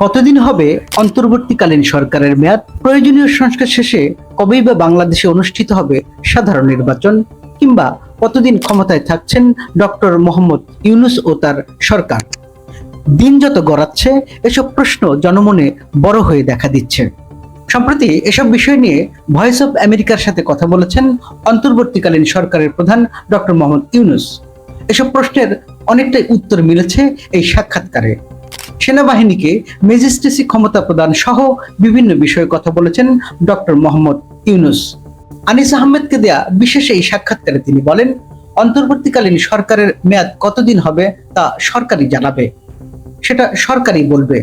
কতদিন হবে অন্তর্বর্তীকালীন সরকারের মেয়াদ? প্রয়োজনীয় সংস্কার শেষে কবেই বা বাংলাদেশে অনুষ্ঠিত হবে সাধারণ নির্বাচন? কিংবা কতদিন ক্ষমতায় থাকছেন ডক্টর মোহাম্মদ ইউনুস ও তার সরকার? দিন যত গড়াচ্ছে, এসব প্রশ্ন জনমনে বড় হয়ে দেখা দিচ্ছে। সম্প্রতি এসব বিষয় নিয়ে ভয়েস অফ আমেরিকার সাথে কথা বলেছেন অন্তর্বর্তীকালীন সরকারের প্রধান ডক্টর মোহাম্মদ ইউনুস। এসব প্রশ্নের অনেকটাই উত্তর মিলেছে এই সাক্ষাৎকারে। সেনাবাহিনীকে ম্যাজিস্ট্রেসি ক্ষমতা প্রদান সহ বিভিন্ন বিষয়ে কথা বলেছেন ডক্টর মোহাম্মদ ইউনুস। আনিস আহমেদকে দেয়া বিশেষ এই সাক্ষাৎকারে তিনি বলেন অন্তর্বর্তীকালীন সরকারের মেয়াদ কতদিন হবে তা সরকারই জানাবে। সেটা সরকারই বলবে।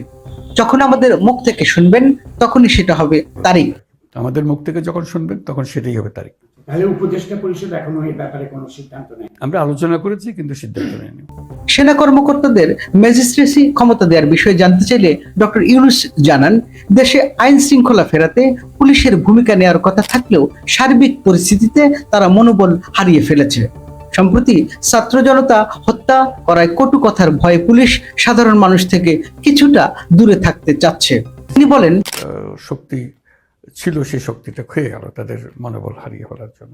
যখন আমাদের মুখ থেকে শুনবেন তখনই সেটা হবে তারিখ। আমাদের মুখ থেকে যখন শুনবেন তখন সেটাই হবে তারিখ। তাহলে উপদেষ্টা পরিষদ এখনও এই ব্যাপারে কোনো সিদ্ধান্ত নেই আমরা আলোচনা করেছি কিন্তু সিদ্ধান্ত নেয়নি। সেনা কর্মকর্তাদের ম্যাজিস্ট্রেসি ক্ষমতা দেওয়ার বিষয়ে জানতে চাইলে ডক্টর ইউনুস জানান, দেশে আইন শৃঙ্খলা ফেরাতে পুলিশের ভূমিকা নেওয়ার কথা থাকলেও সার্বিক পরিস্থিতিতে তারা মনোবল হারিয়ে ফেলেছে। সম্প্রতি ছাত্র জনতা হত্যা করায় কটু কথার ভয়ে পুলিশ সাধারণ মানুষ থেকে কিছুটা দূরে থাকতে চাচ্ছে। তিনি বলেন শক্তি ছিল সেই শক্তিটা ক্ষয়ে গেল তাদের মনোবল হারিয়ে ফেলার জন্য।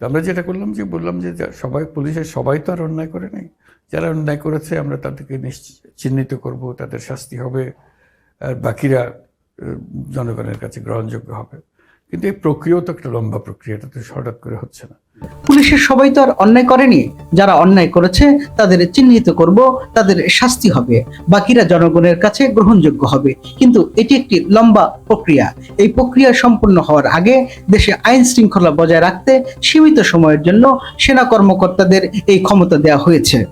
আমরা যেটা করলাম যে বললাম যে সবাই পুলিশের সবাই তো আর অন্যায় করে নাই। যারা অন্যায় করেছে আমরা তাদেরকে চিহ্নিত করব, তাদের শাস্তি হবে, আর বাকিরা জনগণের কাছে গ্রহণযোগ্য হবে। কিন্তু এই প্রক্রিয়াও তো একটা লম্বা প্রক্রিয়া, এটা তো হঠাৎ করে হচ্ছে না। পুলিশের সবাই তো আর অন্যায় করেনি। যারা অন্যায় করেছে, তাদের চিহ্নিত করব, তাদের শাস্তি হবে। বাকিরা জনগণের কাছে গ্রহণযোগ্য হবে। কিন্তু এটি একটি লম্বা প্রক্রিয়া। এই প্রক্রিয়া সম্পূর্ণ হওয়ার আগে দেশে আইন শৃঙ্খলা বজায় রাখতে সীমিত সময়ের জন্য সেনা কর্মকর্তাদের এই ক্ষমতা দেওয়া হয়েছে।